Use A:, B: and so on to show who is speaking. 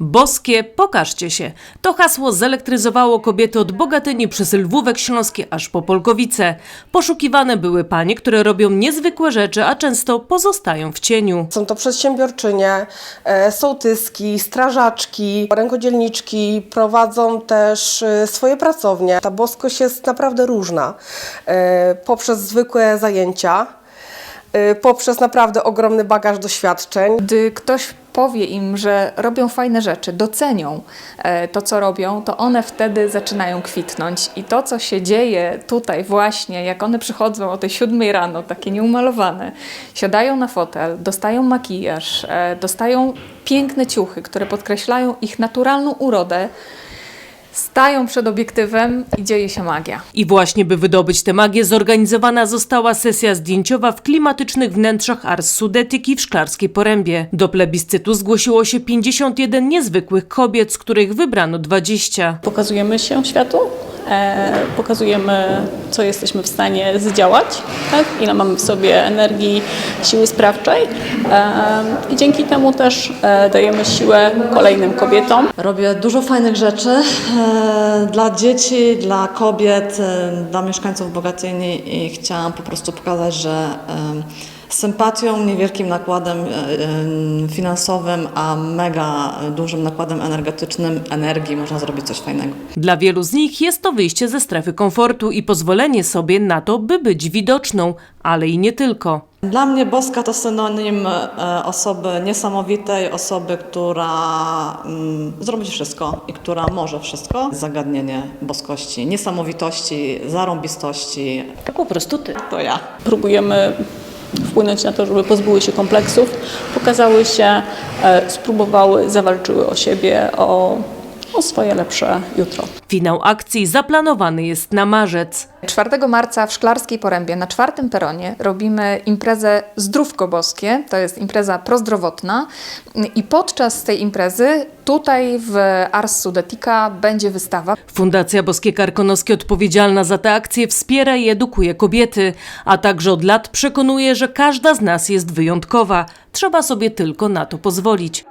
A: Boskie, pokażcie się. To hasło zelektryzowało kobiety od Bogatyni przez Lwówek Śląski aż po Polkowice. Poszukiwane były panie, które robią niezwykłe rzeczy, a często pozostają w cieniu.
B: Są to przedsiębiorczynie, e, sołtyski, strażaczki, rękodzielniczki, prowadzą też e, swoje pracownie. Ta boskość jest naprawdę różna. E, Poprzez zwykłe zajęcia, e, poprzez naprawdę ogromny bagaż doświadczeń.
C: Gdy ktoś powie im, że robią fajne rzeczy, docenią e, to, co robią, to one wtedy zaczynają kwitnąć. I to, co się dzieje tutaj właśnie, jak one przychodzą o tej siódmej rano, takie nieumalowane, siadają na fotel, dostają makijaż, e, dostają piękne ciuchy, które podkreślają ich naturalną urodę, stają przed obiektywem i dzieje się magia.
A: I właśnie by wydobyć tę magię zorganizowana została sesja zdjęciowa w klimatycznych wnętrzach Ars Sudetyki w Szklarskiej Porębie. Do plebiscytu zgłosiło się 51 niezwykłych kobiet, z których wybrano 20.
D: pokazujemy się światu, e, pokazujemy, co jesteśmy w stanie zdziałać, tak? ile mamy w sobie energii, siły sprawczej i dzięki temu też e, dajemy siłę kolejnym kobietom.
E: Robię dużo fajnych rzeczy e, dla dzieci, dla kobiet, e, dla mieszkańców Bogatyni i chciałam po prostu pokazać, że z sympatią, niewielkim nakładem finansowym, a mega dużym nakładem energetycznym energii można zrobić coś fajnego.
A: Dla wielu z nich jest to wyjście ze strefy komfortu i pozwolenie sobie na to, by być widoczną, ale i nie tylko.
E: Dla mnie boska to synonim e, osoby niesamowitej, osoby, która mm, zrobi wszystko i która może wszystko. Zagadnienie boskości, niesamowitości, zarąbistości.
A: To po prostu ty.
E: To ja.
D: Próbujemy wpłynąć na to, żeby pozbyły się kompleksów, pokazały się, e, spróbowały, zawalczyły o siebie, o, o swoje lepsze jutro.
A: Finał akcji zaplanowany jest na marzec.
C: 4 marca w Szklarskiej Porębie na czwartym peronie robimy imprezę Zdrówko Boskie. To jest impreza prozdrowotna i podczas tej imprezy tutaj w Ars Sudetica będzie wystawa.
A: Fundacja Boskie Karkonoskie odpowiedzialna za tę akcję wspiera i edukuje kobiety, a także od lat przekonuje, że każda z nas jest wyjątkowa. Trzeba sobie tylko na to pozwolić.